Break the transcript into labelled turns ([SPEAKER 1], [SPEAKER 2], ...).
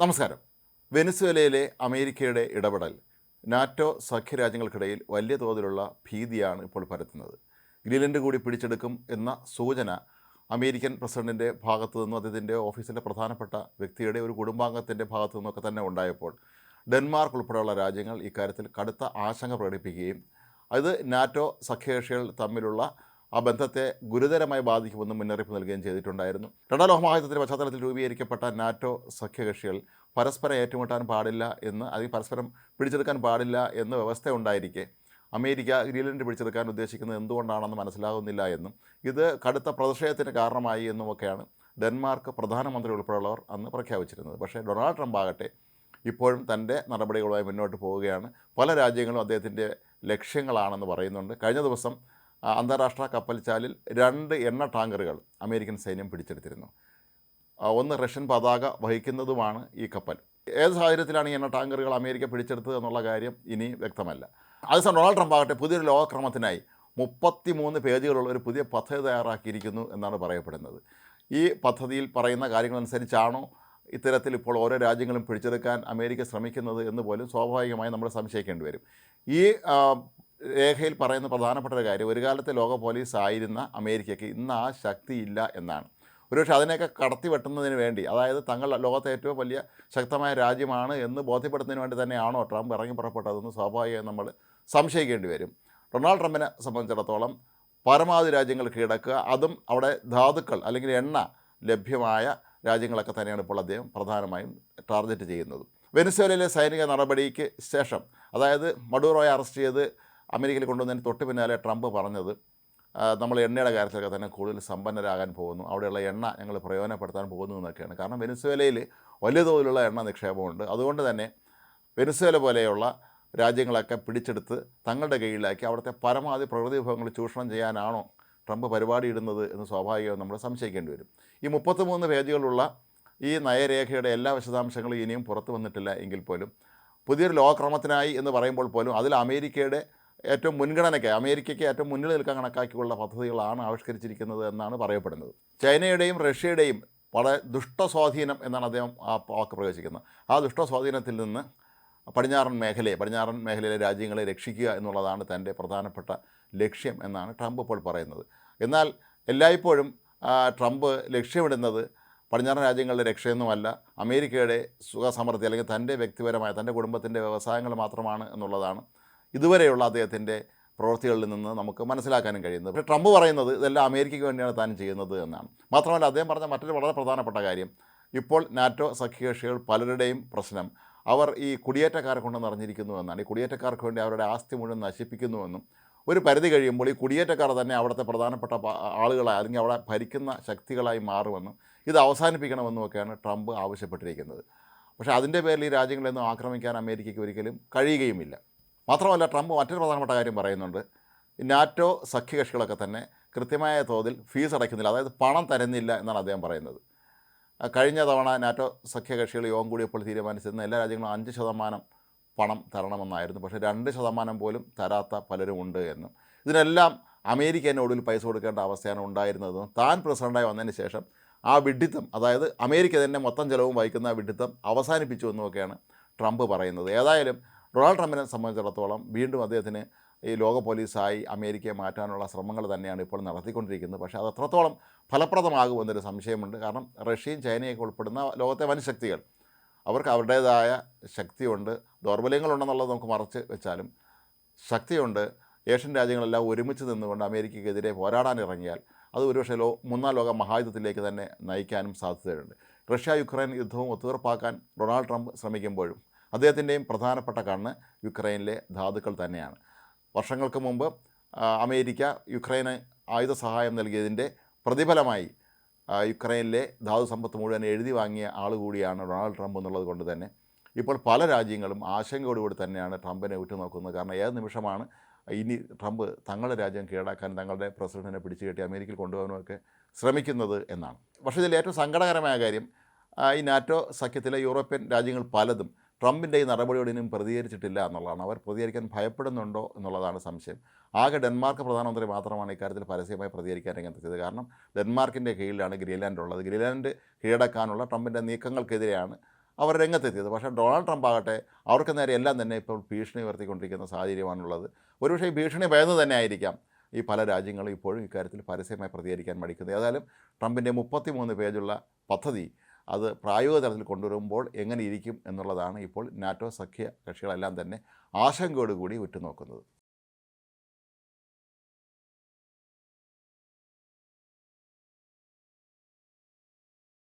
[SPEAKER 1] നമസ്കാരം. വെനസ്വേലയിലെ അമേരിക്കയുടെ ഇടപെടൽ നാറ്റോ സഖ്യരാജ്യങ്ങൾക്കിടയിൽ വലിയ തോതിലുള്ള ഭീതിയാണ് ഇപ്പോൾ പരത്തുന്നത്. ഗ്രീലൻഡ് കൂടി പിടിച്ചെടുക്കും എന്ന സൂചന അമേരിക്കൻ പ്രസിഡന്റിന്റെ ഭാഗത്തു നിന്നും അദ്ദേഹത്തിന്റെ ഓഫീസിലെ പ്രധാനപ്പെട്ട വ്യക്തിയുടെ ഒരു കുടുംബാംഗത്തിന്റെ ഭാഗത്തു നിന്നൊക്കെ തന്നെ ഉണ്ടായപ്പോൾ ഡെൻമാർക്ക് ഉൾപ്പെടെയുള്ള രാജ്യങ്ങൾ ഇക്കാര്യത്തിൽ കടുത്ത ആശങ്ക പ്രകടിപ്പിക്കുകയും അത് നാറ്റോ സഖ്യകക്ഷികൾ തമ്മിലുള്ള ആ ബന്ധത്തെ ഗുരുതരമായി ബാധിക്കുമെന്നും മുന്നറിയിപ്പ് നൽകുകയും ചെയ്തിട്ടുണ്ടായിരുന്നു. രണ്ടാം ലോകമഹായുദ്ധത്തിന്റെ പശ്ചാത്തലത്തിൽ രൂപീകരിക്കപ്പെട്ട നാറ്റോ സഖ്യകക്ഷികൾ പരസ്പരം ഏറ്റുമുട്ടാൻ പാടില്ല എന്ന് അല്ലെങ്കിൽ പരസ്പരം പിടിച്ചെടുക്കാൻ പാടില്ല എന്ന് വ്യവസ്ഥ ഉണ്ടായിരിക്കെ അമേരിക്ക ഗ്രീൻലൻഡ് പിടിച്ചെടുക്കാൻ ഉദ്ദേശിക്കുന്നത് എന്തുകൊണ്ടാണെന്ന് മനസ്സിലാകുന്നില്ല എന്നും ഇത് കടുത്ത പ്രതിഷേധത്തിന് കാരണമായി എന്നുമൊക്കെയാണ് ഡെൻമാർക്ക് പ്രധാനമന്ത്രി ഉൾപ്പെടെയുള്ളവർ അന്ന് പ്രഖ്യാപിച്ചിരുന്നത്. പക്ഷേ ഡൊണാൾഡ് ട്രംപ് ആകട്ടെ ഇപ്പോഴും തന്റെ നടപടികളുമായി മുന്നോട്ട് പോവുകയാണ്. പല രാജ്യങ്ങളും അദ്ദേഹത്തിന്റെ ലക്ഷ്യങ്ങളാണെന്ന് പറയുന്നുണ്ട്. കഴിഞ്ഞ ദിവസം അന്താരാഷ്ട്ര കപ്പൽച്ചാലിൽ രണ്ട് എണ്ണ ടാങ്കറുകൾ അമേരിക്കൻ സൈന്യം പിടിച്ചെടുത്തിരുന്നു. ഒന്ന് റഷ്യൻ പതാക വഹിക്കുന്നതുമാണ് ഈ കപ്പൽ. ഏത് സാഹചര്യത്തിലാണ് ഈ എണ്ണ ടാങ്കറുകൾ അമേരിക്ക പിടിച്ചെടുത്തത് എന്നുള്ള കാര്യം ഇനി വ്യക്തമല്ല. അതേസമയം ഡൊണാൾഡ് ട്രംപ് ആകട്ടെ പുതിയൊരു ലോകക്രമത്തിനായി മുപ്പത്തി മൂന്ന് പേജുകളുള്ള ഒരു പുതിയ പദ്ധതി തയ്യാറാക്കിയിരിക്കുന്നു എന്നാണ് പറയപ്പെടുന്നത്. ഈ പദ്ധതിയിൽ പറയുന്ന കാര്യങ്ങളനുസരിച്ചാണോ ഇത്തരത്തിൽ ഇപ്പോൾ ഓരോ രാജ്യങ്ങളും പിടിച്ചെടുക്കാൻ അമേരിക്ക ശ്രമിക്കുന്നത് എന്ന് പോലും സ്വാഭാവികമായി നമ്മൾ സംശയിക്കേണ്ടി വരും. ഈ രേഖയിൽ പറയുന്ന പ്രധാനപ്പെട്ട ഒരു കാര്യം ഒരു കാലത്തെ ലോക പോലീസ് ആയിരുന്ന അമേരിക്കയ്ക്ക് ഇന്ന് ആ ശക്തിയില്ല എന്നാണ്. ഒരുപക്ഷെ അതിനെയൊക്കെ കടത്തി വെട്ടുന്നതിന് വേണ്ടി അതായത് തങ്ങൾ ലോകത്തെ ഏറ്റവും വലിയ ശക്തമായ രാജ്യമാണ് എന്ന് ബോധ്യപ്പെടുത്തുന്നതിന് വേണ്ടി തന്നെയാണോ ട്രംപ് ഇറങ്ങി പുറപ്പെട്ടതെന്ന് സ്വാഭാവികമായി നമ്മൾ സംശയിക്കേണ്ടി വരും. ഡൊണാൾഡ് ട്രംപിനെ സംബന്ധിച്ചിടത്തോളം പരമാവധി രാജ്യങ്ങൾ കീഴടക്കുക അതും അവിടെ ധാതുക്കൾ അല്ലെങ്കിൽ എണ്ണ ലഭ്യമായ രാജ്യങ്ങളൊക്കെ തന്നെയാണ് ഇപ്പോൾ അദ്ദേഹം പ്രധാനമായും ടാർഗറ്റ് ചെയ്യുന്നത്. വെനിസ്വേലയിലെ സൈനിക നടപടിക്ക് ശേഷം അതായത് മഡൂറോയെ അറസ്റ്റ് ചെയ്ത് അമേരിക്കയിൽ കൊണ്ടുവന്നതിന് തൊട്ട് പിന്നാലെ ട്രംപ് പറഞ്ഞത് നമ്മൾ എണ്ണയുടെ കാര്യത്തിലൊക്കെ തന്നെ കൂടുതൽ സമ്പന്നരാകാൻ പോകുന്നു. അവിടെയുള്ള എണ്ണ ഞങ്ങൾ പ്രയോജനപ്പെടുത്താൻ പോകുന്നു എന്നൊക്കെയാണ്. കാരണം വെനിസ്വേലയിൽ വലിയ തോതിലുള്ള എണ്ണ നിക്ഷേപമുണ്ട്. അതുകൊണ്ട് തന്നെ വെനിസ്വേല പോലെയുള്ള രാജ്യങ്ങളൊക്കെ പിടിച്ചെടുത്ത് തങ്ങളുടെ കീഴിലാക്കി അവിടുത്തെ പരമാവധി പ്രകൃതി വിഭവങ്ങൾ ചൂഷണം ചെയ്യാനാണോ ട്രംപ് പരിപാടി ഇടുന്നത് എന്ന് സ്വാഭാവികമായും നമ്മൾ സംശയിക്കേണ്ടി വരും. ഈ മുപ്പത്തിമൂന്ന് പേജുകളുള്ള ഈ നയരേഖയുടെ എല്ലാ വിശദാംശങ്ങളും ഇനിയും പുറത്തു വന്നിട്ടില്ല എങ്കിൽ പോലും പുതിയൊരു ലോകക്രമത്തിനായി എന്ന് പറയുമ്പോൾ പോലും അതിൽ അമേരിക്കയുടെ ഏറ്റവും മുൻഗണനയ്ക്ക് അമേരിക്കയ്ക്ക് ഏറ്റവും മുന്നിൽ നിൽക്കാൻ കണക്കാക്കിയുള്ള പദ്ധതികളാണ് ആവിഷ്കരിച്ചിരിക്കുന്നത് എന്നാണ് പറയപ്പെടുന്നത്. ചൈനയുടെയും റഷ്യയുടെയും വളരെ ദുഷ്ടസ്വാധീനം എന്നാണ് അദ്ദേഹം ആ വാക്ക് പ്രവേശിക്കുന്നത് ആ ദുഷ്ടസ്വാധീനത്തിൽ നിന്ന് പടിഞ്ഞാറൻ മേഖലയെ പടിഞ്ഞാറൻ മേഖലയിലെ രാജ്യങ്ങളെ രക്ഷിക്കുക എന്നുള്ളതാണ് തന്റെ പ്രധാനപ്പെട്ട ലക്ഷ്യം എന്നാണ് ട്രംപ് ഇപ്പോൾ പറയുന്നത്. എന്നാൽ എല്ലായ്പ്പോഴും ട്രംപ് ലക്ഷ്യമിടുന്നത് പടിഞ്ഞാറൻ രാജ്യങ്ങളുടെ രക്ഷയൊന്നുമല്ല അമേരിക്കയുടെ സുഖസമൃദ്ധി അല്ലെങ്കിൽ തന്റെ വ്യക്തിപരമായ തന്റെ കുടുംബത്തിന്റെ വ്യവസായങ്ങൾ മാത്രമാണ് എന്നുള്ളതാണ് ഇതുവരെയുള്ള അദ്ദേഹത്തിന്റെ പ്രവൃത്തികളിൽ നിന്ന് നമുക്ക് മനസ്സിലാക്കാനും കഴിയുന്നത്. പക്ഷേ ട്രംപ് പറയുന്നത് ഇതെല്ലാം അമേരിക്കയ്ക്ക് വേണ്ടിയാണ് താൻ ചെയ്യുന്നത് എന്നാണ്. മാത്രമല്ല അദ്ദേഹം പറഞ്ഞ മറ്റൊരു വളരെ പ്രധാനപ്പെട്ട കാര്യം. ഇപ്പോൾ നാറ്റോ സഖ്യകക്ഷികൾ പലരുടെയും പ്രശ്നം. അവർ ഈ കുടിയേറ്റക്കാരെ കൊണ്ട് നിറഞ്ഞിരിക്കുന്നു എന്നാണ്. ഈ കുടിയേറ്റക്കാർക്ക് വേണ്ടി അവരുടെ ആസ്തി മുഴുവൻ നശിപ്പിക്കുന്നുവെന്നും ഒരു പരിധി കഴിയുമ്പോൾ ഈ കുടിയേറ്റക്കാർ തന്നെ അവിടുത്തെ പ്രധാനപ്പെട്ട ആളുകളായി അല്ലെങ്കിൽ അവിടെ ഭരിക്കുന്ന ശക്തികളായി മാറുമെന്നും ഇത് അവസാനിപ്പിക്കണമെന്നും ഒക്കെയാണ് ട്രംപ് ആവശ്യപ്പെട്ടിരിക്കുന്നത്. പക്ഷേ അതിന്റെ പേരിൽ ഈ രാജ്യങ്ങളെയൊന്നും ആക്രമിക്കാൻ അമേരിക്കയ്ക്ക് ഒരിക്കലും കഴിയുകയുമില്ല. മാത്രമല്ല ട്രംപ് മറ്റൊരു പ്രധാനപ്പെട്ട കാര്യം പറയുന്നുണ്ട്. നാറ്റോ സഖ്യകക്ഷികളൊക്കെ തന്നെ കൃത്യമായ തോതിൽ ഫീസ് അടയ്ക്കുന്നില്ല. അതായത് പണം തരുന്നില്ല എന്നാണ് അദ്ദേഹം പറയുന്നത്. കഴിഞ്ഞ തവണ നാറ്റോ സഖ്യകക്ഷികൾ യോഗം കൂടിയപ്പോൾ തീരുമാനിച്ചിരുന്ന എല്ലാ രാജ്യങ്ങളും അഞ്ച് ശതമാനം പണം തരണമെന്നായിരുന്നു. പക്ഷേ രണ്ട് ശതമാനം പോലും തരാത്ത പലരും ഉണ്ട് എന്നും. ഇതിനെല്ലാം അമേരിക്ക തന്നെ ഒടുവിൽ പൈസ കൊടുക്കേണ്ട അവസ്ഥയാണ് ഉണ്ടായിരുന്നതെന്നും താൻ പ്രസിഡന്റായി വന്നതിന് ശേഷം ആ വിഡിത്തം അതായത് അമേരിക്ക തന്നെ മൊത്തം ചിലവും വഹിക്കുന്ന ആ വിഡിത്തം അവസാനിപ്പിച്ചു എന്നുമൊക്കെയാണ് ട്രംപ് പറയുന്നത്. ഏതായാലും ഡൊണാൾഡ് ട്രംപിനെ സംബന്ധിച്ചിടത്തോളം വീണ്ടും അദ്ദേഹത്തിന് ഈ ലോക പോലീസായി അമേരിക്കയെ മാറ്റാനുള്ള ശ്രമങ്ങൾ തന്നെയാണ് ഇപ്പോൾ നടത്തിക്കൊണ്ടിരിക്കുന്നത്. പക്ഷേ അത് അത്രത്തോളം ഫലപ്രദമാകുമെന്നൊരു സംശയമുണ്ട്. കാരണം റഷ്യയും ചൈനയൊക്കെ ഉൾപ്പെടുന്ന ലോകത്തെ വൻശക്തികൾ അവർക്ക് അവരുടേതായ ശക്തിയുണ്ട്. ദൗർബല്യങ്ങളുണ്ടെന്നുള്ളത് നമുക്ക് മറച്ച് വെച്ചാലും ശക്തിയുണ്ട്. ഏഷ്യൻ രാജ്യങ്ങളെല്ലാം ഒരുമിച്ച് നിന്നുകൊണ്ട് അമേരിക്കയ്ക്കെതിരെ പോരാടാൻ ഇറങ്ങിയാൽ അത് ഒരുപക്ഷെ ലോ മൂന്നാം ലോക മഹായുദ്ധത്തിലേക്ക് തന്നെ നയിക്കാനും സാധ്യതയുണ്ട്. റഷ്യ യുക്രൈൻ യുദ്ധവും ഒത്തുതീർപ്പാക്കാൻ ഡൊണാൾഡ് ട്രംപ് ശ്രമിക്കുമ്പോഴും അദ്ദേഹത്തിന്റെയും പ്രധാനപ്പെട്ട കണ്ണ് യുക്രൈനിലെ ധാതുക്കൾ തന്നെയാണ്. വർഷങ്ങൾക്ക് മുമ്പ് അമേരിക്ക യുക്രൈന് ആയുധ സഹായം നൽകിയതിന്റെ പ്രതിഫലമായി യുക്രൈനിലെ ധാതു സമ്പത്ത് മുഴുവൻ എഴുതി വാങ്ങിയ ആൾ കൂടിയാണ് ഡൊണാൾഡ് ട്രംപ് എന്നുള്ളത് കൊണ്ട് തന്നെ. ഇപ്പോൾ പല രാജ്യങ്ങളും ആശങ്കയോടുകൂടി തന്നെയാണ് ട്രംപിനെ ഉറ്റുനോക്കുന്നത്. കാരണം ഏത് നിമിഷമാണ് ഇനി ട്രംപ് തങ്ങളുടെ രാജ്യം കീഴടക്കാൻ തങ്ങളുടെ പ്രസിഡന്റിനെ പിടിച്ചു കെട്ടി അമേരിക്കയിൽ കൊണ്ടുപോകാനുമൊക്കെ ശ്രമിക്കുന്നത് എന്നാണ്. പക്ഷേ ഇതിൽ ഏറ്റവും സങ്കടകരമായ കാര്യം ഈ നാറ്റോ സഖ്യത്തിലെ യൂറോപ്യൻ രാജ്യങ്ങൾ പലതും ട്രംപിന്റെ ഈ നടപടിയോട് ഇനിയും പ്രതികരിച്ചിട്ടില്ല എന്നുള്ളതാണ്. അവർ പ്രതികരിക്കാൻ ഭയപ്പെടുന്നുണ്ടോ എന്നുള്ളതാണ് സംശയം. ആകെ ഡെൻമാർക്ക് പ്രധാനമന്ത്രി മാത്രമാണ് ഇക്കാര്യത്തിൽ പരസ്യമായി പ്രതികരിക്കാൻ രംഗത്തെത്തിയത് കാരണം ഡെൻമാർക്കിന്റെ കീഴിലാണ് ഗ്രീൻലാൻഡ് ഉള്ളത്. ഗ്രീൻലാൻഡ് കീഴടക്കാനുള്ള ട്രംപിന്റെ നീക്കങ്ങൾക്കെതിരെയാണ് അവർ രംഗത്തെത്തിയത്. പക്ഷേ ഡൊണാൾഡ് ട്രംപ് ആകട്ടെ അവർക്ക് നേരെ എല്ലാം തന്നെ ഇപ്പോൾ ഭീഷണി ഉയർത്തിക്കൊണ്ടിരിക്കുന്ന സാഹചര്യമാണുള്ളത്. ഒരുപക്ഷേ ഭീഷണി ഭയന്ന് തന്നെ ആയിരിക്കാം ഈ പല രാജ്യങ്ങളും ഇപ്പോഴും ഇക്കാര്യത്തിൽ പരസ്യമായി പ്രതികരിക്കാൻ മടിക്കുന്നത്. ഏതായാലും ട്രംപിന്റെ മുപ്പത്തി മൂന്ന് പേജുള്ള പദ്ധതി അത് പ്രായോഗിക തലത്തിൽ കൊണ്ടുവരുമ്പോൾ എങ്ങനെ ഇരിക്കും എന്നുള്ളതാണ് ഇപ്പോൾ നാറ്റോ സഖ്യ കക്ഷികളെല്ലാം തന്നെ ആശങ്കയോടുകൂടി ഉറ്റുനോക്കുന്നത്.